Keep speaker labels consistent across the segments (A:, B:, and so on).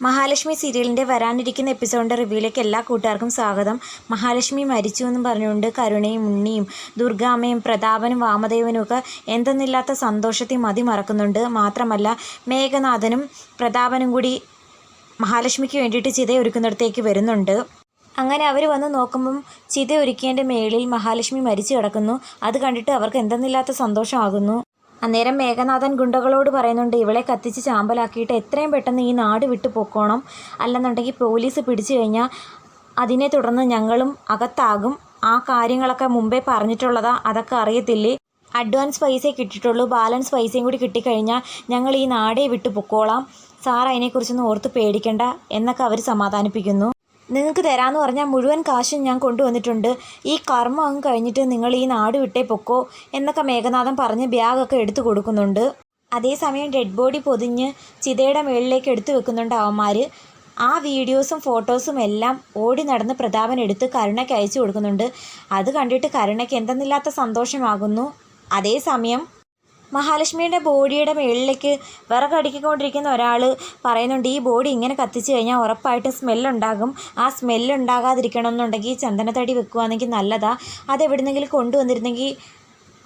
A: മഹാലക്ഷ്മി സീരിയലിന്റെ വരാനിരിക്കുന്ന എപ്പിസോഡിന്റെ റിവ്യൂയിലേക്ക് എല്ലാ കൂട്ടുകാർക്കും സ്വാഗതം. മഹാലക്ഷ്മി മരിച്ചു എന്നും പറഞ്ഞുകൊണ്ട് കരുണയും ഉണ്ണിയും ദുർഗാമ്മയും പ്രതാപനും വാമദേവനും ഒക്കെ എന്തെന്നില്ലാത്ത സന്തോഷത്തെ മതി മറക്കുന്നുണ്ട് മാത്രമല്ല മേഘനാഥനും പ്രതാപനും കൂടി മഹാലക്ഷ്മിക്ക് വേണ്ടിയിട്ട് ചിതയൊരുക്കുന്നിടത്തേക്ക് വരുന്നുണ്ട്. അങ്ങനെ അവർ വന്ന് നോക്കുമ്പം ചിത ഒരുക്കിയതിന്റെ മേളിൽ മഹാലക്ഷ്മി മരിച്ചു കിടക്കുന്നു. അത് കണ്ടിട്ട് അവർക്ക് എന്തെന്നില്ലാത്ത സന്തോഷമാകുന്നു. അന്നേരം മേഘനാഥൻ ഗുണ്ടകളോട് പറയുന്നുണ്ട് ഇവളെ കത്തിച്ച് ചാമ്പലാക്കിയിട്ട് എത്രയും പെട്ടെന്ന് ഈ നാട് വിട്ടു പൊക്കോണം. അല്ലെന്നുണ്ടെങ്കിൽ പോലീസ് പിടിച്ചു കഴിഞ്ഞാൽ അതിനെ തുടർന്ന് ഞങ്ങളും അകത്താകും. ആ കാര്യങ്ങളൊക്കെ മുമ്പേ പറഞ്ഞിട്ടുള്ളതാ. അതൊക്കെ അറിയത്തില്ലേ? അഡ്വാൻസ് പൈസ കിട്ടിയിട്ടുള്ളൂ. ബാലൻസ് പൈസയും കൂടി കിട്ടിക്കഴിഞ്ഞാൽ ഞങ്ങൾ ഈ നാടേ വിട്ടു പൊക്കോളാം. സാർ അതിനെക്കുറിച്ചൊന്നും ഓർത്ത് പേടിക്കണ്ട എന്നൊക്കെ അവർ സമാധാനിപ്പിക്കുന്നു. നിങ്ങൾക്ക് തരാമെന്ന് പറഞ്ഞാൽ മുഴുവൻ കാശും ഞാൻ കൊണ്ടുവന്നിട്ടുണ്ട്. ഈ കർമ്മം അങ്ങ് കഴിഞ്ഞിട്ട് നിങ്ങൾ ഈ നാട് വിട്ടേ പൊക്കോ എന്നൊക്കെ മേഘനാഥൻ പറഞ്ഞ് ബാഗൊക്കെ എടുത്തു കൊടുക്കുന്നുണ്ട്. അതേസമയം ഡെഡ് ബോഡി പൊതിഞ്ഞ് ചിതയുടെ മേളിലേക്ക് എടുത്തു വെക്കുന്നുണ്ട് അവന്മാർ ആ വീഡിയോസും ഫോട്ടോസും എല്ലാം ഓടി നടന്ന് പ്രതാപൻ എടുത്ത് കരുണയ്ക്ക് അയച്ചു കൊടുക്കുന്നുണ്ട്. അത് കണ്ടിട്ട് കരുണയ്ക്ക് എന്തെന്നില്ലാത്ത സന്തോഷമാകുന്നു. അതേസമയം മഹാലക്ഷ്മിയുടെ ബോഡിയുടെ മുകളിലേക്ക് വിറകടുക്കിക്കൊണ്ടിരിക്കുന്ന ഒരാൾ പറയുന്നുണ്ട് ഈ ബോഡി ഇങ്ങനെ കത്തിച്ചു കഴിഞ്ഞാൽ ഉറപ്പായിട്ടും സ്മെല്ലുണ്ടാകും. ആ സ്മെല്ലുണ്ടാകാതിരിക്കണം എന്നുണ്ടെങ്കിൽ ചന്ദനത്തടി വെക്കുകയാണെങ്കിൽ നല്ലതാ. അതെവിടുന്നെങ്കിലും കൊണ്ടുവന്നിരുന്നെങ്കിൽ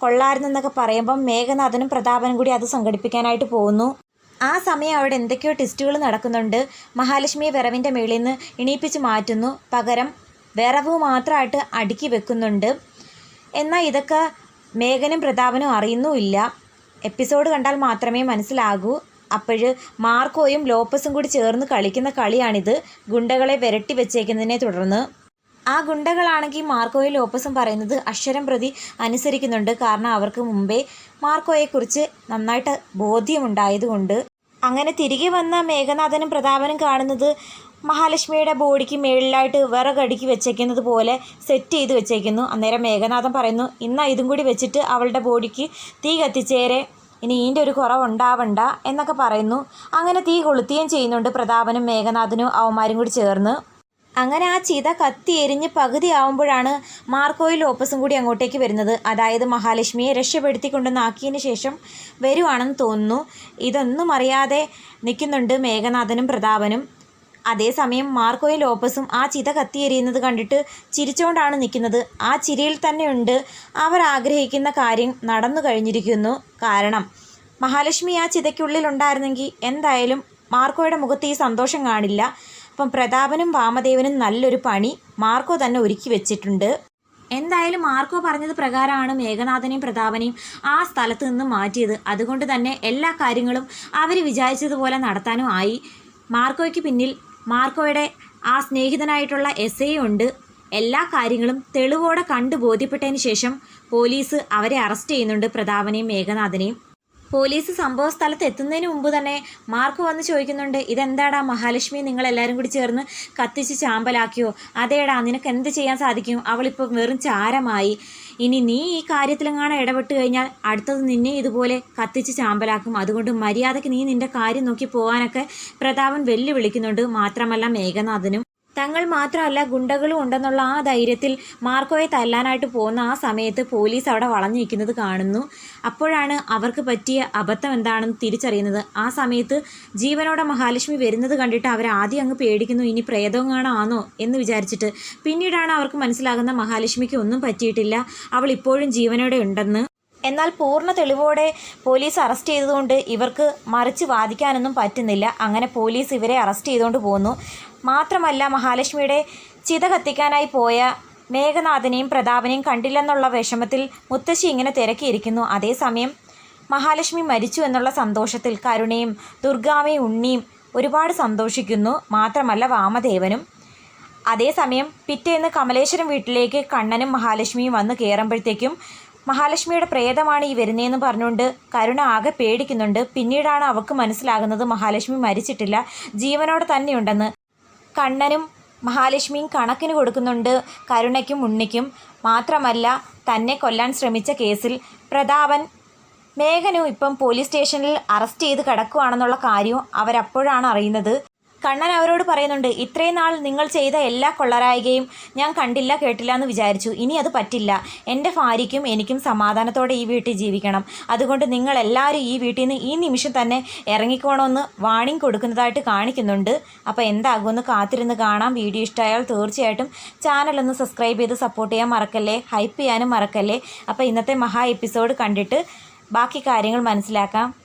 A: കൊള്ളായിരുന്നെന്നൊക്കെ പറയുമ്പം മേഘനാഥനും പ്രതാപനും കൂടി അത് സംഘടിപ്പിക്കാനായിട്ട് പോകുന്നു. ആ സമയം അവിടെ എന്തൊക്കെയോ ടെസ്റ്റുകൾ നടക്കുന്നുണ്ട്. മഹാലക്ഷ്മിയെ വിറവിന്റെ മേളിൽ നിന്ന് ഇണീപ്പിച്ച് മാറ്റുന്നു. പകരം വിറവ് മാത്രമായിട്ട് അടുക്കി വെക്കുന്നുണ്ട്. എന്നാൽ ഇതൊക്കെ മേഘനും പ്രതാപനും അറിയുന്നുമില്ല. എപ്പിസോഡ് കണ്ടാൽ മാത്രമേ മനസ്സിലാകൂ. അപ്പോഴ് മാർക്കോയും ലോപ്പസും കൂടി ചേർന്ന് കളിക്കുന്ന കളിയാണിത്. ഗുണ്ടകളെ വിരട്ടി വെച്ചേക്കുന്നതിനെ തുടർന്ന്. ആ ഗുണ്ടകളാണെങ്കിൽ മാർക്കോയും ലോപ്പസും പറയുന്നത് അക്ഷരം പ്രതി അനുസരിക്കുന്നുണ്ട്. കാരണം അവർക്ക് മുമ്പേ മാർക്കോയെക്കുറിച്ച് നന്നായിട്ട് ബോധ്യമുണ്ടായതുകൊണ്ട്. അങ്ങനെ തിരികെ വന്ന മേഘനാഥനും പ്രതാപനും കാണുന്നത് മഹാലക്ഷ്മിയുടെ ബോഡിക്ക് മേളിലായിട്ട് വിറകടുക്കി വെച്ചേക്കുന്നത് പോലെ സെറ്റ് ചെയ്ത് വെച്ചേക്കുന്നു. അന്നേരം മേഘനാഥൻ പറയുന്നു ഇന്നാ ഇതും കൂടി വെച്ചിട്ട് അവളുടെ ബോഡിക്ക് തീ കത്തിച്ചേരെ. ഇനി ഇതിന്റെ ഒരു കുറവുണ്ടാവണ്ട എന്നൊക്കെ പറയുന്നു. അങ്ങനെ തീ കൊളുത്തുകയും ചെയ്യുന്നുണ്ട് പ്രതാപനും മേഘനാഥനും അവന്മാരും കൂടി ചേർന്ന്. അങ്ങനെ ആ ചിത കത്തി എരിഞ്ഞ് പകുതിയാവുമ്പോഴാണ് മാർക്കോയിൽ ഓപ്പസും കൂടി അങ്ങോട്ടേക്ക് വരുന്നത്. അതായത് മഹാലക്ഷ്മിയെ രക്ഷപ്പെടുത്തിക്കൊണ്ടുവന്നാക്കിയതിന് ശേഷം വരുവാണെന്ന് തോന്നുന്നു. ഇതൊന്നും അറിയാതെ നിൽക്കുന്നുണ്ട് മേഘനാഥനും പ്രതാപനും. അതേസമയം മാർക്കോയും ലോപ്പസും ആ ചിത കത്തിയെരിയുന്നത് കണ്ടിട്ട് ചിരിച്ചുകൊണ്ടാണ് നിൽക്കുന്നത്. ആ ചിരിയിൽ തന്നെയുണ്ട് അവർ ആഗ്രഹിക്കുന്ന കാര്യം നടന്നു കഴിഞ്ഞിരിക്കുന്നു. കാരണം മഹാലക്ഷ്മി ആ ചിതയ്ക്കുള്ളിൽ ഉണ്ടായിരുന്നെങ്കിൽ എന്തായാലും മാർക്കോയുടെ മുഖത്ത് ഈ സന്തോഷം കാണില്ല. അപ്പം പ്രതാപനും വാമദേവനും നല്ലൊരു പണി മാർക്കോ തന്നെ ഒരുക്കി വെച്ചിട്ടുണ്ട്. എന്തായാലും മാർക്കോ പറഞ്ഞത് പ്രകാരമാണ് മേഘനാഥനെയും പ്രതാപനെയും ആ സ്ഥലത്ത് നിന്ന് മാറ്റിയത്. അതുകൊണ്ട് തന്നെ എല്ലാ കാര്യങ്ങളും അവർ വിചാരിച്ചതുപോലെ നടത്താനും ആയി. മാർക്കോയ്ക്ക് പിന്നിൽ മാർക്കോയുടെ ആ സ്നേഹിതനായിട്ടുള്ള എസ് ഉണ്ട്. എല്ലാ കാര്യങ്ങളും തെളിവോടെ കണ്ടു ബോധ്യപ്പെട്ടതിന് ശേഷം പോലീസ് അവരെ അറസ്റ്റ് ചെയ്യുന്നുണ്ട് പ്രതാപനെയും മേഘനാഥനെയും. പോലീസ് സംഭവ സ്ഥലത്ത് എത്തുന്നതിന് മുമ്പ് തന്നെ മാർക്ക് വന്ന് ചോദിക്കുന്നുണ്ട് ഇതെന്താടാ മഹാലക്ഷ്മി നിങ്ങൾ എല്ലാവരും കൂടി ചേർന്ന് കത്തിച്ച് ചാമ്പലാക്കിയോ? അതേടാ നിനക്ക് എന്ത് ചെയ്യാൻ സാധിക്കും? അവളിപ്പോൾ വെറും ചാരമായി. ഇനി നീ ഈ കാര്യത്തിലെങ്ങാണ് ഇടപെട്ട് കഴിഞ്ഞാൽ അടുത്തത് നിന്നെ ഇതുപോലെ കത്തിച്ച് ചാമ്പലാക്കും. അതുകൊണ്ട് മര്യാദയ്ക്ക് നീ നിന്റെ കാര്യം നോക്കി പോകാനൊക്കെ പ്രതാപൻ വെല്ലുവിളിക്കുന്നുണ്ട്. മാത്രമല്ല മേഘനാഥനും തങ്ങൾ മാത്രമല്ല ഗുണ്ടകളും ഉണ്ടെന്നുള്ള ആ ധൈര്യത്തിൽ മാർക്കോയെ തല്ലാനായിട്ട് പോകുന്ന ആ സമയത്ത് പോലീസ് അവിടെ വളഞ്ഞിരിക്കുന്നത് കാണുന്നു. അപ്പോഴാണ് അവർക്ക് പറ്റിയ അബദ്ധം എന്താണെന്ന് തിരിച്ചറിയുന്നത്. ആ സമയത്ത് ജീവനോടെ മഹാലക്ഷ്മി വരുന്നത് കണ്ടിട്ട് അവർ ആദ്യം അങ്ങ് പേടിക്കുന്നു ഇനി പ്രേതങ്ങാണാണോ എന്ന് വിചാരിച്ചിട്ട്. പിന്നീടാണ് അവർക്ക് മനസ്സിലാകുന്ന മഹാലക്ഷ്മിക്ക് ഒന്നും പറ്റിയിട്ടില്ല. അവൾ ഇപ്പോഴും ജീവനോടെ ഉണ്ടെന്ന് എന്നാൽ പൂർണ തെളിവോടെ പോലീസ് അറസ്റ്റ് ചെയ്തതുകൊണ്ട് ഇവർക്ക് മറിച്ച് വാദിക്കാനൊന്നും പറ്റുന്നില്ല. അങ്ങനെ പോലീസ് ഇവരെ അറസ്റ്റ് ചെയ്തുകൊണ്ട് പോകുന്നു മാത്രമല്ല മഹാലക്ഷ്മിയുടെ ചിത കത്തിക്കാനായി പോയ മേഘനാഥനെയും പ്രതാപനെയും കണ്ടില്ലെന്നുള്ള വിഷമത്തിൽ മുത്തശ്ശി ഇങ്ങനെ തിരക്കിയിരിക്കുന്നു. അതേസമയം മഹാലക്ഷ്മി മരിച്ചു എന്നുള്ള സന്തോഷത്തിൽ കരുണയും ദുർഗാമയും ഉണ്ണിയും ഒരുപാട് സന്തോഷിക്കുന്നു. മാത്രമല്ല വാമദേവനും. അതേസമയം പിറ്റേന്ന് കമലേശ്വരം വീട്ടിലേക്ക് കണ്ണനും മഹാലക്ഷ്മിയും വന്ന് കയറുമ്പോഴത്തേക്കും മഹാലക്ഷ്മിയുടെ പ്രേതമാണ് ഈ വരുന്നതെന്ന് പറഞ്ഞുകൊണ്ട് കരുണ ആകെ പേടിക്കുന്നുണ്ട്. പിന്നീടാണ് അവൾക്ക് മനസ്സിലാകുന്നത് മഹാലക്ഷ്മി മരിച്ചിട്ടില്ല. ജീവനോടെ തന്നെയുണ്ടെന്ന്. കണ്ണനും മഹാലക്ഷ്മിയും കണക്കിന് കൊടുക്കുന്നുണ്ട് കരുണയ്ക്കും ഉണ്ണിക്കും. മാത്രമല്ല തന്നെ കൊല്ലാൻ ശ്രമിച്ച കേസിൽ പ്രതാപൻ മേഘനും ഇപ്പം പോലീസ് സ്റ്റേഷനിൽ അറസ്റ്റ് ചെയ്ത് കിടക്കുകയാണെന്നുള്ള കാര്യവും അവരപ്പോഴാണ് അറിയുന്നത്. കണ്ണൻ അവരോട് പറയുന്നുണ്ട് ഇത്രയും നാൾ നിങ്ങൾ ചെയ്ത എല്ലാ കൊള്ളരായികയും ഞാൻ കണ്ടില്ല കേട്ടില്ല എന്ന് വിചാരിച്ചു. ഇനി അത് പറ്റില്ല. എന്റെ ഭാര്യയ്ക്കും എനിക്കും സമാധാനത്തോടെ ഈ വീട്ടിൽ ജീവിക്കണം. അതുകൊണ്ട് നിങ്ങൾ എല്ലാവരും ഈ വീട്ടിൽ നിന്ന് ഈ നിമിഷം തന്നെ ഇറങ്ങിക്കോണമെന്ന് വാണിംഗ് കൊടുക്കുന്നതായിട്ട് കാണിക്കുന്നുണ്ട്. അപ്പോൾ എന്താകുമെന്ന് കാത്തിരുന്ന് കാണാം. വീഡിയോ ഇഷ്ടമായാൽ തീർച്ചയായിട്ടും ചാനലൊന്ന് സബ്സ്ക്രൈബ് ചെയ്ത് സപ്പോർട്ട് ചെയ്യാൻ മറക്കല്ലേ? ഹൈപ്പ് ചെയ്യാനും മറക്കല്ലേ? അപ്പോൾ ഇന്നത്തെ മഹാ എപ്പിസോഡ് കണ്ടിട്ട് ബാക്കി കാര്യങ്ങൾ മനസ്സിലാക്കാം.